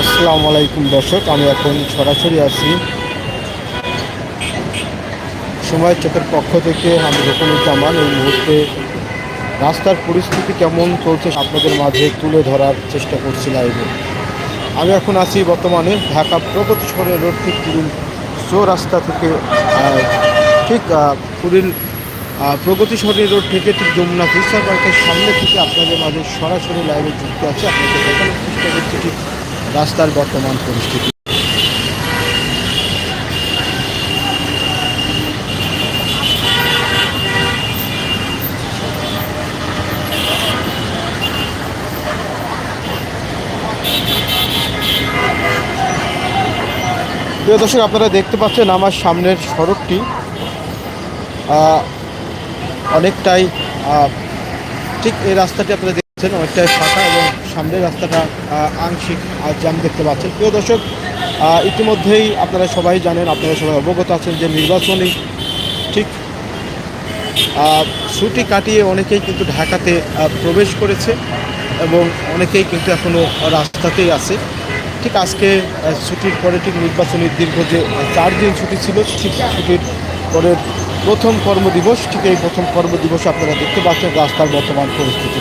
আসসালামু আলাইকুম দর্শক, আমি এখন সরাসরি আছি। সময় চোখের পক্ষ থেকে আমি রকমুজ্জামান এই মুহূর্তে রাস্তার পরিস্থিতি কেমন চলছে আপনাদের মাঝে তুলে ধরার চেষ্টা করছি লাইভে আমি এখন আছি বর্তমানে ঢাকা প্রগতি শহরের রোড ঠিক চো রাস্তা থেকে ঠিক পুরুল প্রগতি শহরের রোড থেকে ঠিক যমুনা ফিসার পার্কের সামনে থেকে আপনাদের মাঝে সরাসরি লাইভে যুক্ত আছে। আপনাদের দেখানোর চেষ্টা করছি ঠিক রাস্তার বর্তমান পরিস্থিতি। প্রিয় দর্শক, আপনারা দেখতে পাচ্ছেন আমার সামনের সড়কটি। অনেকটাই ঠিক এই রাস্তাটি আপনারা দেখছেন অনেকটাই ফাঁকা এবং সামনের রাস্তাটা আংশিক জ্যাম দেখতে পাচ্ছেন। প্রিয় দর্শক ইতিমধ্যেই আপনারা সবাই জানেন, আপনারা সবাই অবগত আছেন যে নির্বাচনী ঠিক ছুটি কাটিয়ে অনেকেই কিন্তু ঢাকাতে প্রবেশ করেছে এবং অনেকেই কিন্তু এখনও রাস্তাতেই আছে। ঠিক আজকে ছুটির পরে ঠিক নির্বাচনী দীর্ঘ যে চার দিন ছুটি ছিল, ঠিক ছুটির পরের প্রথম কর্মদিবস, ঠিক এই প্রথম কর্মদিবসে আপনারা দেখতে পাচ্ছেন রাস্তার বর্তমান পরিস্থিতি।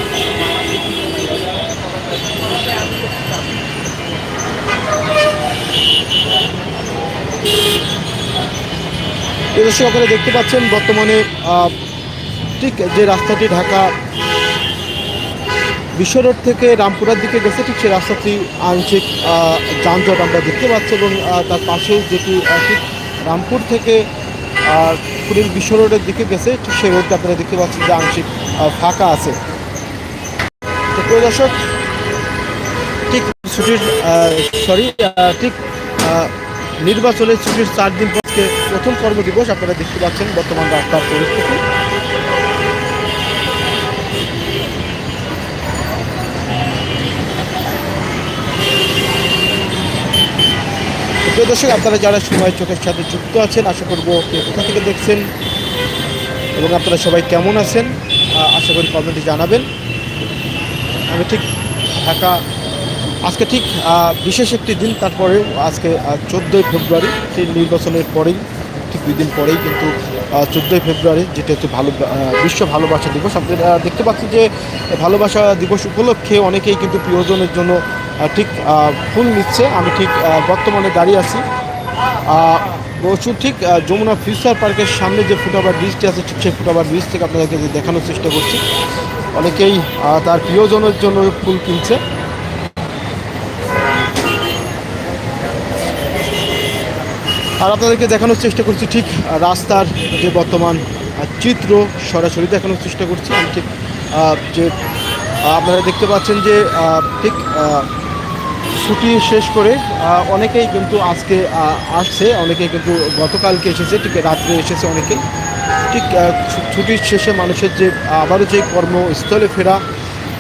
আপনারা দেখতে পাচ্ছেন, বর্তমানে ঠিক যে রাস্তাটি ঢাকা বিশ্ব রোড থেকে রামপুরার দিকে গেছে, ঠিক সেই রাস্তাটি আংশিক যানজট আমরা দেখতে পাচ্ছি এবং তার পাশেই যেটি ঠিক রামপুর থেকে পুরীর বিশ্ব রোডের দিকে গেছে, ঠিক সেই রোডটা আপনারা দেখতে পাচ্ছেন যে আংশিক ফাঁকা আছে। তো প্রিয় দর্শক, ঠিক ছুটির সরি ঠিক নির্বাচনের ছুটির চার দিন পরকে প্রথম কর্মদিবস, আপনারা দেখতে পাচ্ছেন বর্তমান রাস্তার পরিস্থিতি। দর্শক, আপনারা যারা সময় চোখের সাথে যুক্ত আছেন, আশা করব কোথা থেকে দেখছেন এবং আপনারা সবাই কেমন আছেন আশা করি কমেন্টে জানাবেন। আমি ঠিক ঢাকা আজকে ঠিক বিশেষ একটি দিন, তারপরে আজকে চোদ্দোই ফেব্রুয়ারি, সেই নির্বাচনের পরেই, ঠিক দুই দিন পরেই কিন্তু চোদ্দোই ফেব্রুয়ারি, যেটা হচ্ছে ভালো বিশ্ব ভালোবাসা দিবস। আপনারা দেখতে পাচ্ছি যে ভালোবাসা দিবস উপলক্ষে অনেকেই কিন্তু প্রিয়জনের জন্য ঠিক ফুল নিচ্ছে। আমি ঠিক বর্তমানে দাঁড়িয়ে আছি। প্রচুর ঠিক যমুনা ফিউচার পার্কের সামনে যে ফুটওভার ব্রিজটি আছে, ঠিক সেই ফুটওভার ব্রিজ থেকে আপনাদেরকে দেখানোর চেষ্টা করছি। অনেকেই তার প্রিয়জনের জন্য ফুল কিনছে। আর আপনাদেরকে দেখানোর চেষ্টা করছি ঠিক রাস্তার যে বর্তমান চিত্র সরাসরি দেখানোর চেষ্টা করছি। আমি ঠিক যে আপনারা দেখতে পাচ্ছেন যে ঠিক ছুটি শেষ করে অনেকেই কিন্তু আজকে আসছে, অনেকেই কিন্তু গতকালকে এসেছে, ঠিক, রাত্রে এসেছে অনেকেই। ঠিক ছুটির শেষে মানুষের যে, আবারও যে কর্মস্থলে ফেরা,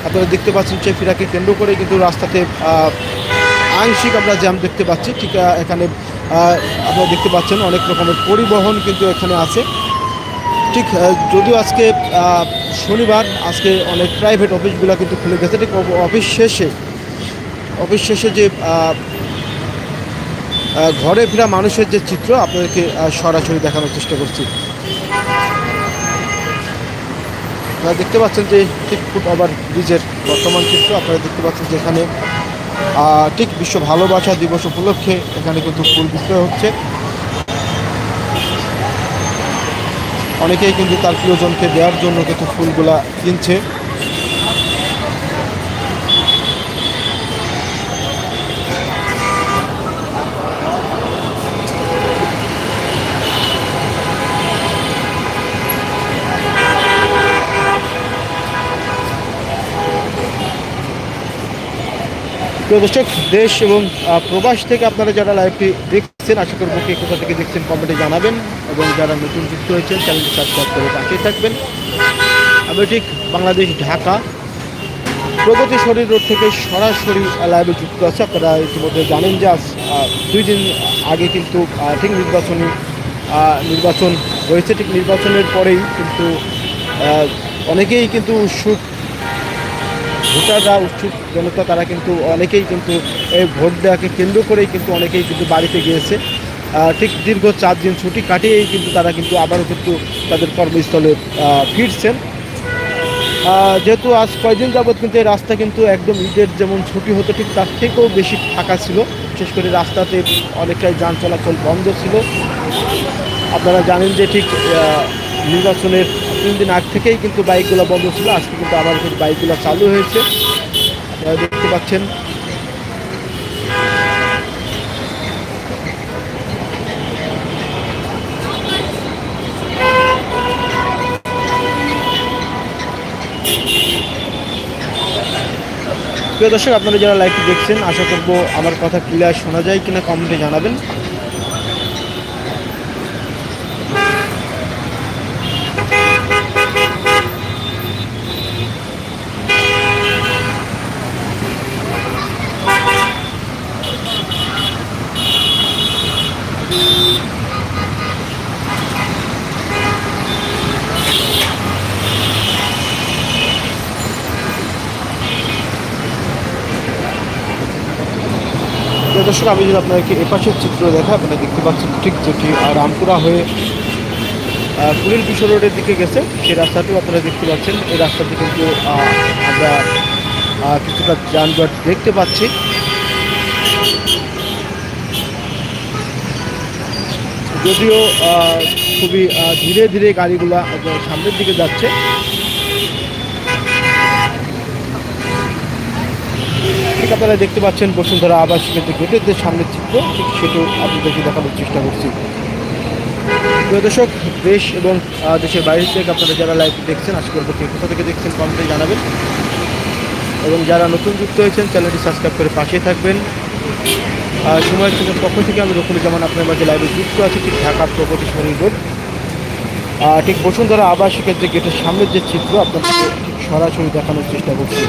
আপনারা দেখতে পাচ্ছেন সেই ফেরাকে কেন্দ্র করে কিন্তু রাস্তাতে আংশিক আমরা জ্যাম দেখতে পাচ্ছি। ঠিক এখানে আপনারা দেখতে পাচ্ছেন অনেক রকমের পরিবহন কিন্তু এখানে আছে। ঠিক যদিও আজকে শনিবার আজকে অনেক প্রাইভেট অফিসগুলো কিন্তু খুলে গেছে। ঠিক অফিস শেষে অফিস শেষে যে ঘরে ফেরা মানুষের যে চিত্র আপনাদেরকে সরাসরি দেখানোর চেষ্টা করছি। আপনারা দেখতে পাচ্ছেন যে ঠিক ফুট ওভার ব্রিজের বর্তমান চিত্র। আপনারা দেখতে পাচ্ছেন যে এখানে আহ, ঠিক বিশ্ব ভালোবাসা দিবস উপলক্ষে এখানে কিন্তু ফুল বিক্রয় হচ্ছে। অনেকেই কিন্তু তার প্রিয়জনকে দেওয়ার জন্য কিন্তু ফুলগুলা কিনছে। প্রিয় দর্শক, দেশ এবং প্রবাস থেকে আপনারা যারা লাইভটি দেখছেন, আশা করব কে কোথা থেকে দেখছেন কমেন্টে জানাবেন এবং যারা নতুন যুক্ত হয়েছেন চ্যানেলটি সাবস্ক্রাইব করে পাঠিয়ে থাকবেন। আমি ঠিক বাংলাদেশ, ঢাকা। প্রগতি শরীর রোড থেকে সরাসরি লাইভে যুক্ত আছে। আপনারা ইতিমধ্যে জানেন যে দুই দিন আগে কিন্তু ঠিক নির্বাচনী নির্বাচন হয়েছে। ঠিক নির্বাচনের পরেই কিন্তু অনেকেই কিন্তু উৎসুক ভোটাররা উৎসুক জনতা তারা কিন্তু অনেকেই কিন্তু এই ভোট দেওয়াকে কেন্দ্র করেই কিন্তু অনেকেই কিন্তু বাড়িতে গিয়েছে। ঠিক দীর্ঘ চার দিন ছুটি কাটিয়েই কিন্তু তারা কিন্তু আবারও কিন্তু তাদের কর্মস্থলে ফিরছেন। যেহেতু আজ কয়েকদিন যাবৎ কিন্তু এই রাস্তা কিন্তু একদম ঈদের যেমন ছুটি হতো, ঠিক তার থেকেও বেশি ফাঁকা ছিল। বিশেষ করে রাস্তাতে অনেকটাই যান চলাচল বন্ধ ছিল। আপনারা জানেন যে ঠিক নির্বাচনের তিন দিন আগ থেকেই কিন্তু বাইকগুলো বন্ধ ছিল, আজকে কিন্তু আবার কিন্তু বাইকগুলো চালু হয়েছে। আপনারা দেখতে পাচ্ছেন। প্রিয় দর্শক, আপনারা যারা লাইভটি দেখছেন, আশা করব আমার কথা ক্লিয়ার শোনা যায় কিনা কমেন্টে জানাবেন। দর্শক, আমি যদি আপনাদেরকে এপাশের চিত্র দেখা আপনারা দেখতে পাচ্ছেন ঠিক যেটি রামপুরা হয়ে কুড়িল কিশোর রোডের দিকে গেছে। সেই রাস্তাটিও আপনারা দেখতে পাচ্ছেন। এই রাস্তাটি কিন্তু আমরা কিছুটা যানজট দেখতে পাচ্ছি। যদিও খুবই ধীরে ধীরে গাড়িগুলা সামনের দিকে যাচ্ছে। ঠিক আপনারা দেখতে পাচ্ছেন বসুন্ধরা আবাসিকের যে গেটের যে সামনের চিত্র ঠিক সেটাও আপনাদেরকে দেখানোর চেষ্টা করছি। প্রিয় দর্শক দেশ এবং দেশের বাইরে থেকে আপনারা যারা লাইভ দেখছেন আশা করব কোথা থেকে দেখছেন কমেন্টে জানাবেন। এবং যারা নতুন যুক্ত হয়েছেন চ্যানেলটি সাবস্ক্রাইব করে পাশে থাকবেন। আহ, সময়ের সঙ্গে পক্ষ থেকে আমি রকুল যেমন আপনার মাঝে লাইভে যুক্ত আছি ঠিক ঢাকা প্রগতিশরী রোড ঠিক বসুন্ধরা আবাসিকের যে গেটের সামনের যে চিত্র আপনাদেরকে ঠিক সরাসরি দেখানোর চেষ্টা করছি।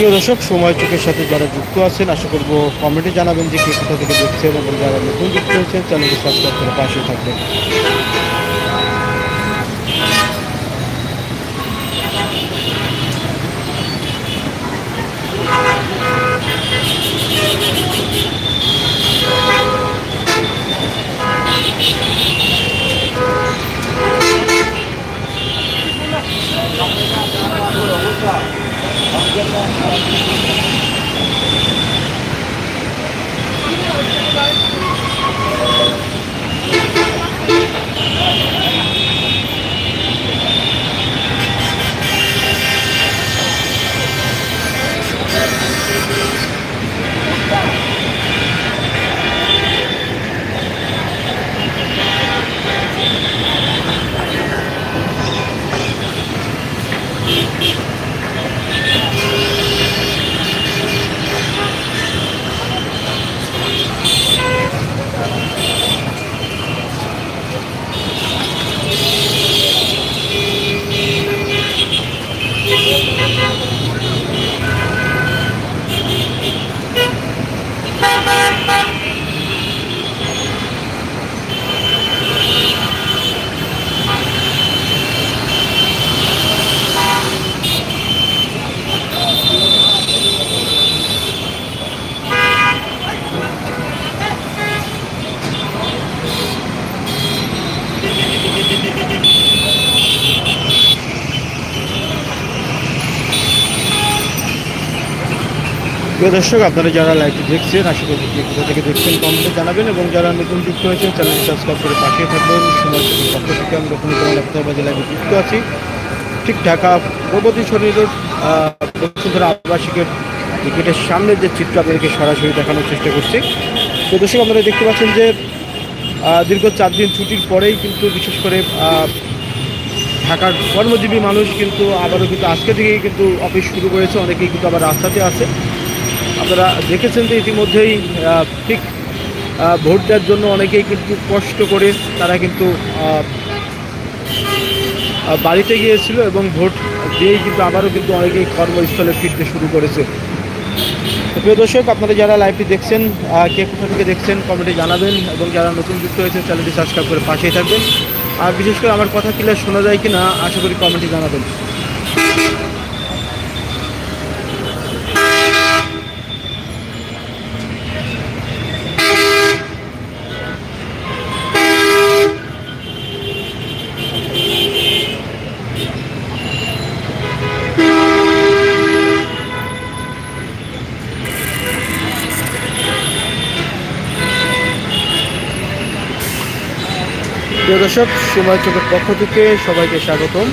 প্রিয় দর্শক, সময় চোখের সাথে যারা যুক্ত আছেন, আশা করব কমেন্টে জানাবেন যে কে কোথা থেকে দেখছেন এবং যারা নতুন যুক্ত হয়েছেন, চ্যানেলটি সাবস্ক্রাইব করে পাশে থাকবেন। প্রিয় দর্শক আপনারা যারা লাইভটি দেখছেন আশা করি কোথা থেকে দেখছেন কমেন্টে জানাবেন এবং যারা নতুন যুক্ত হয়েছেন চ্যানেলটি সাবস্ক্রাইব করে পাশে থাকবেন। সময় পক্ষ থেকে আমরা কোনো কোনো লাইভে যুক্ত আছি ঠিক ঢাকা প্রগতি আহ, বসুন্ধরা আবাসিকের গেটের সামনে যে চিত্র আপনাদেরকে সরাসরি দেখানোর চেষ্টা করছি। তো দর্শক আপনারা দেখতে পাচ্ছেন যে দীর্ঘ চার দিন ছুটির পরেই কিন্তু বিশেষ করে ঢাকার কর্মজীবী মানুষ কিন্তু আবারও কিন্তু আজকে থেকেই কিন্তু অফিস শুরু করেছে। অনেকেই কিন্তু আবার রাস্তাতে আছে। আপনারা দেখেছেন যে ইতিমধ্যেই ঠিক ভোট দেওয়ার জন্য অনেকেই কিন্তু কষ্ট করে তারা কিন্তু বাড়িতে গিয়েছিল এবং ভোট দিয়েই কিন্তু আবারও কিন্তু অনেকেই কর্মস্থলে ফিরতে শুরু করেছে। প্রিয় দর্শক, আপনারা যারা লাইভটি দেখছেন কে কোথা থেকে দেখছেন কমেন্টে জানাবেন এবং যারা নতুন যুক্ত হয়েছে চ্যানেলটি সাবস্ক্রাইব করে পাশেই থাকবেন। আর বিশেষ করে আমার কথা ক্লিয়ার শোনা যায় কি না আশা করি কমেন্টে জানাবেন। প্রিয় দর্শক সময় চোখের পক্ষ থেকে সবাইকে স্বাগতম।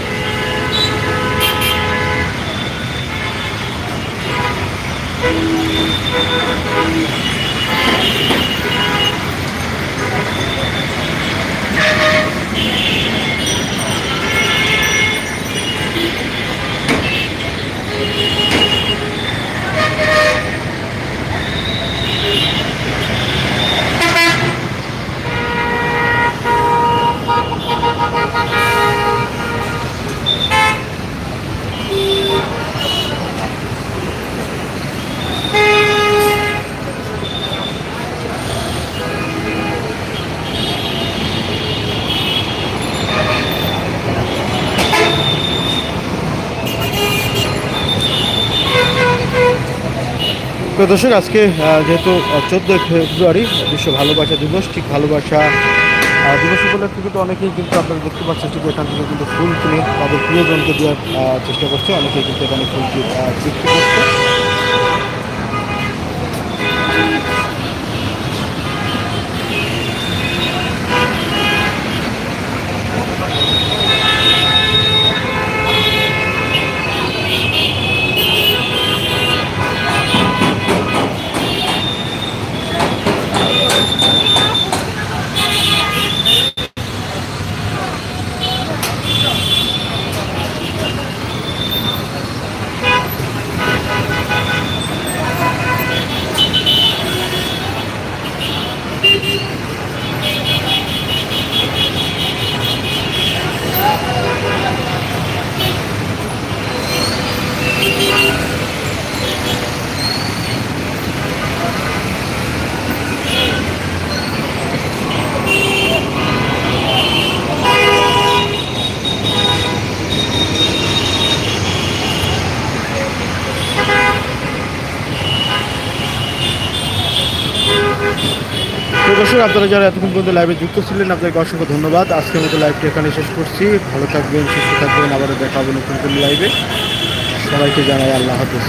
প্রিয় দর্শক, আজকে যেহেতু চোদ্দোই ফেব্রুয়ারি, বিশ্ব ভালোবাসা দিবস, ঠিক ভালোবাসা দিবস উপলক্ষে কিন্তু অনেকেই কিন্তু আপনারা দেখতে পাচ্ছেন ঠিক এখান থেকে কিন্তু ফুল কিনে তাদের প্রিয়জনকে দেওয়ার চেষ্টা করছে। অনেকেই কিন্তু এখানে ফুল বিক্রি করছে তো দর্শক আপনারা যারা এতক্ষণ পর্যন্ত লাইভে যুক্ত ছিলেন আপনাকে অসংখ্য ধন্যবাদ। আজকের মতো লাইভটি এখানে শেষ করছি। ভালো থাকবেন, সুস্থ থাকবেন। আবারও দেখা হবে নতুন কোনো লাইভে সবাইকে জানাই আল্লাহ হাফিজ।